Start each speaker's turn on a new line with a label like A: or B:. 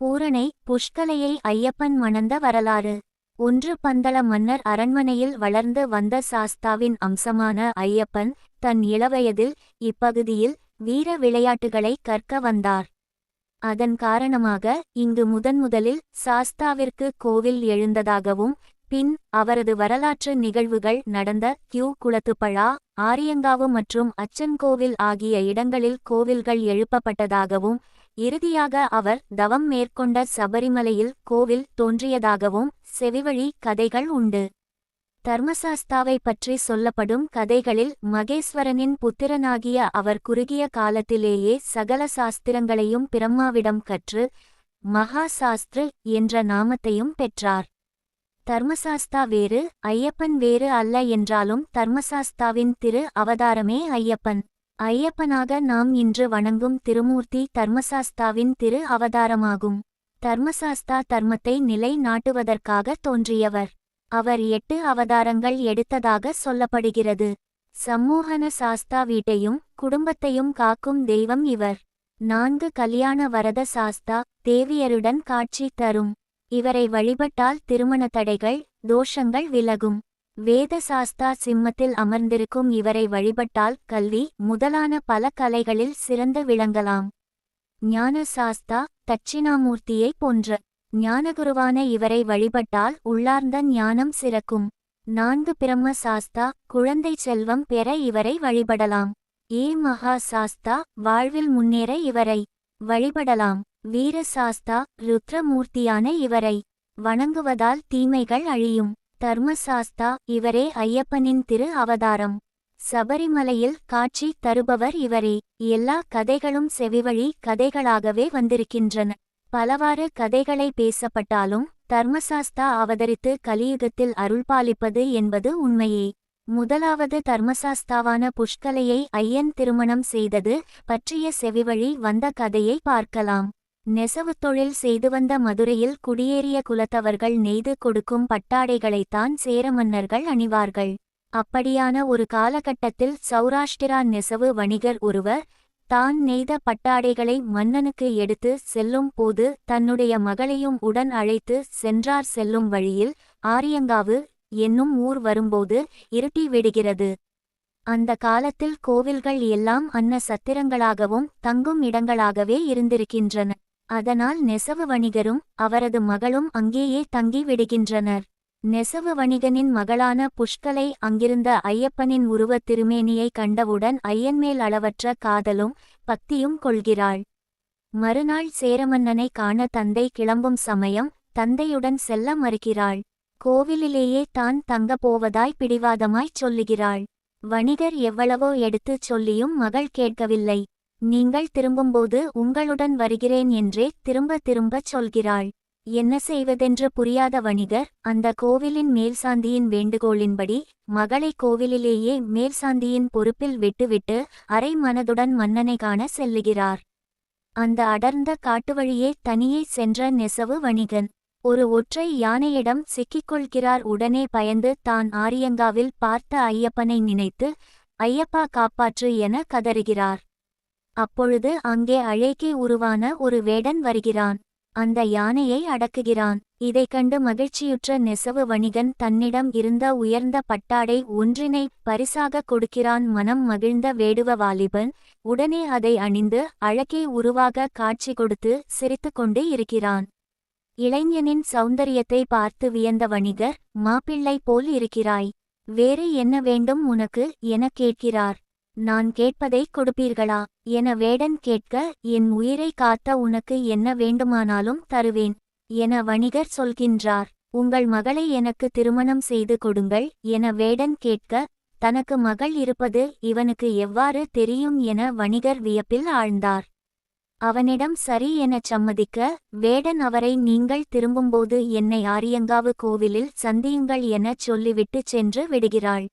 A: பூரணை புஷ்கலையை ஐயப்பன் மணந்த வரலாறு. ஒன்று பந்தள மன்னர் அரண்மனையில் வளர்ந்து வந்த சாஸ்தாவின் அம்சமான ஐயப்பன் தன் இளவயதில் இப்பகுதியில் வீர விளையாட்டுகளை கற்க வந்தார். அதன் காரணமாக இங்கு முதன்முதலில் சாஸ்தாவிற்கு கோவில் எழுந்ததாகவும் பின் அவரது வரலாற்று நிகழ்வுகள் நடந்த கியூ குளத்துப்பழா ஆரியங்காவு மற்றும் அச்சன்கோவில் ஆகிய இடங்களில் கோவில்கள் எழுப்பப்பட்டதாகவும் இறுதியாக அவர் தவம் மேற்கொண்ட சபரிமலையில் கோவில் தோன்றியதாகவும் செவிவழி கதைகள் உண்டு. தர்மசாஸ்தாவை பற்றி சொல்லப்படும் கதைகளில் மகேஸ்வரனின் புத்திரனாகிய அவர் குறுகிய காலத்திலேயே சகல சாஸ்திரங்களையும் பிரம்மாவிடம் கற்று மகா சாஸ்திரு என்ற நாமத்தையும் பெற்றார். தர்மசாஸ்தா வேறு ஐயப்பன் வேறு அல்ல என்றாலும் தர்மசாஸ்தாவின் திரு அவதாரமே ஐயப்பன். ஐயப்பனாக நாம் இன்று வணங்கும் திருமூர்த்தி தர்மசாஸ்தாவின் திரு அவதாரமாகும். தர்மசாஸ்தா தர்மத்தை நிலை நாட்டுவதற்காக தோன்றியவர். அவர் எட்டு அவதாரங்கள் எடுத்ததாக சொல்லப்படுகிறது. சம்மோகன சாஸ்தா வீட்டையும் குடும்பத்தையும் காக்கும் தெய்வம் இவர். நான்கு கல்யாண வரத சாஸ்தா தேவியருடன் காட்சி தரும். இவரை வழிபட்டால் திருமண தடைகள் தோஷங்கள் விலகும். வேத சாஸ்தா சிம்மத்தில் அமர்ந்திருக்கும் இவரை வழிபட்டால் கல்வி முதலான பல கலைகளில் சிறந்து விளங்கலாம். ஞான சாஸ்தா தட்சிணாமூர்த்தியை போன்ற ஞானகுருவான இவரை வழிபட்டால் உள்ளார்ந்த ஞானம் சிறக்கும். நான்கு பிரம்ம சாஸ்தா குழந்தை செல்வம் பெற இவரை வழிபடலாம். ஏ மகா சாஸ்தா வாழ்வில் முன்னேற இவரை வழிபடலாம். வீர சாஸ்தா ருத்ரமூர்த்தியான இவரை வணங்குவதால் தீமைகள் அழியும். தர்மசாஸ்தா இவரே ஐயப்பனின் திரு அவதாரம். சபரிமலையில் காட்சி தருபவர் இவரே. எல்லா கதைகளும் செவிவழி கதைகளாகவே வந்திருக்கின்றன. பலவாறு கதைகளை பேசப்பட்டாலும் தர்மசாஸ்தா அவதரித்து கலியுகத்தில் அருள்பாலிப்பது என்பது உண்மையே. முதலாவது தர்மசாஸ்தாவான புஷ்கலையை ஐயன் திருமணம் செய்தது பற்றிய செவிவழி வந்த கதையை பார்க்கலாம். நெசவு தொழில் செய்து வந்த மதுரையில் குடியேறிய குலத்தவர்கள் நெய்து கொடுக்கும் பட்டாடைகளைத்தான் சேர மன்னர்கள் அணிவார்கள். அப்படியான ஒரு காலகட்டத்தில் சௌராஷ்டிரா நெசவு வணிகர் ஒருவர் தான் நெய்த பட்டாடைகளை மன்னனுக்கு எடுத்து செல்லும் போது தன்னுடைய மகளையும் உடன் அழைத்து சென்றார் செல்லும் வழியில் ஆரியங்காவு என்னும் ஊர் வரும்போது இருட்டி விடுகிறது. அந்த காலத்தில் கோவில்கள் எல்லாம் அன்ன சத்திரங்களாகவும் தங்கும் இடங்களாகவே இருந்திருக்கின்றன. அதனால் நெசவு வணிகரும் அவரது மகளும் அங்கேயே தங்கி விடுகின்றனர். நெசவு வணிகனின் மகளான புஷ்கலை அங்கிருந்த ஐயப்பனின் உருவத் திருமேனியை கண்டவுடன் ஐயன்மேல் அளவற்ற காதலும் பக்தியும் கொள்கிறாள். மறுநாள் சேரமன்னனை காண தந்தை கிளம்பும் சமயம் தந்தையுடன் செல்ல மறுக்கிறாள். கோவிலிலேயே தான் தங்கப் போவதாய் பிடிவாதமாய்ச் சொல்லுகிறாள். வணிகர் எவ்வளவோ எடுத்துச் சொல்லியும் மகள் கேட்கவில்லை. நீங்கள் திரும்பும்போது உங்களுடன் வருகிறேன் என்றே திரும்ப திரும்பச் சொல்கிறாள். என்ன செய்வதென்று புரியாத வணிகர் அந்த கோவிலின் மேல்சாந்தியின் வேண்டுகோளின்படி மகளை கோவிலிலேயே மேல்சாந்தியின் பொறுப்பில் விட்டுவிட்டு அரை மனதுடன் மன்னனை காண செல்லுகிறார். அந்த அடர்ந்த காட்டுவழியே தனியே சென்ற நெசவு வணிகன். ஒரு ஒற்றை யானையிடம் சிக்கிக்கொள்கிறார். உடனே பயந்து தான் ஆரியங்காவில் பார்த்த ஐயப்பனை நினைத்து ஐயப்பா காப்பாற்று என கதறுகிறார். அப்பொழுது அங்கே அழைக்கே உருவான ஒரு வேடன் வருகிறான். அந்த யானையை அடக்குகிறான். இதைக் கண்டு மகிழ்ச்சியுற்ற நெசவு வணிகன் தன்னிடம் இருந்த உயர்ந்த பட்டாடை ஒன்றினை பரிசாக கொடுக்கிறான் மனம் மகிழ்ந்த வேடுவ வாலிபன். உடனே அதை அணிந்து அழகே உருவாக காட்சி கொடுத்து சிரித்துக்கொண்டு இருக்கிறான். இளைஞனின் சௌந்தரியத்தை பார்த்து வியந்த வணிகர் மாப்பிள்ளை போல் இருக்கிறாய். வேறு என்ன வேண்டும் உனக்கு? எனக் கேட்கிறார். நான் கேட்பதை கொடுப்பீர்களா? என வேடன் கேட்க என் உயிரை காத்த உனக்கு என்ன வேண்டுமானாலும் தருவேன் என வணிகர் சொல்கின்றார். உங்கள் மகளை எனக்கு திருமணம் செய்து கொடுங்கள் என வேடன் கேட்க தனக்கு மகள் இருப்பது இவனுக்கு எவ்வாறு தெரியும் என வணிகர் வியப்பில் ஆழ்ந்தார். அவனிடம் சரி எனச் சம்மதிக்க வேடன் அவரை நீங்கள் திரும்பும்போது என்னை ஆரியங்காவு கோவிலில் சந்தியுங்கள் எனச் சொல்லிவிட்டுச் சென்று விடுகிறாள்.